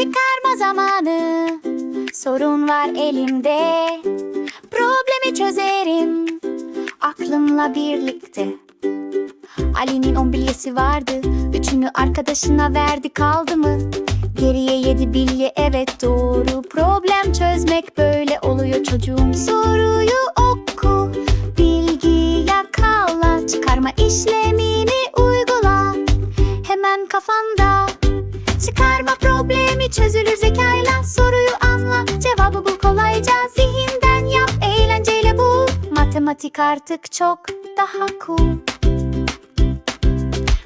Çıkarma zamanı. Sorun var elimde. Problemi çözerim Aklımla birlikte. Ali'nin on bilyesi vardı Üçünü arkadaşına verdi kaldı mı? Geriye yedi bilye evet doğru. Problem çözmek böyle oluyor çocuğum. Soruyu oku Bilgi yakala. Çıkarma işlemini uygula. Hemen kafanda Çıkarma problemi çözülür zekayla. Soruyu anla cevabı bul kolayca. Zihinden yap eğlenceyle bul. Matematik artık çok daha cool.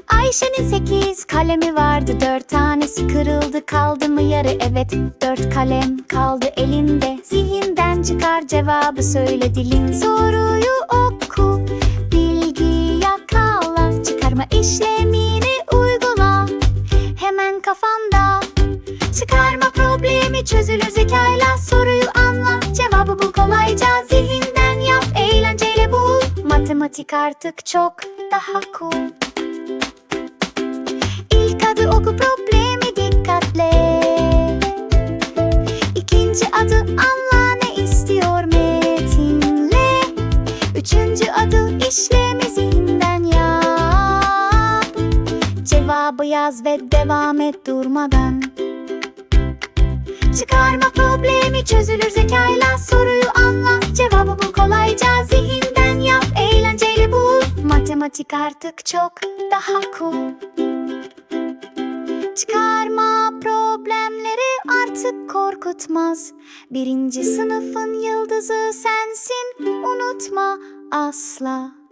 Ayşe'nin sekiz kalemi vardı. Dört tanesi kırıldı kaldı mı yarı? Evet dört kalem kaldı elinde. Zihinden çıkar cevabı söyle dilin. Soruyu oku Bilgi yakala. Çıkarma işlemini Çıkarma problemi çözülür zekayla. Soruyu anla cevabı bul kolayca. Zihinden yap eğlenceyle bul. Matematik artık çok daha cool. İlk adı oku problemi dikkatle. İkinci adı anla ne istiyor metinle. Üçüncü adı işlemi zihinden yap. Cevabı yaz ve devam et durmadan Çıkarma problemi çözülür zekayla Soruyu anla. Cevabı bul kolayca Zihinden yap. Eğlenceyle bul. Matematik artık çok daha cool. Çıkarma problemleri artık korkutmaz. Birinci sınıfın yıldızı sensin. Unutma asla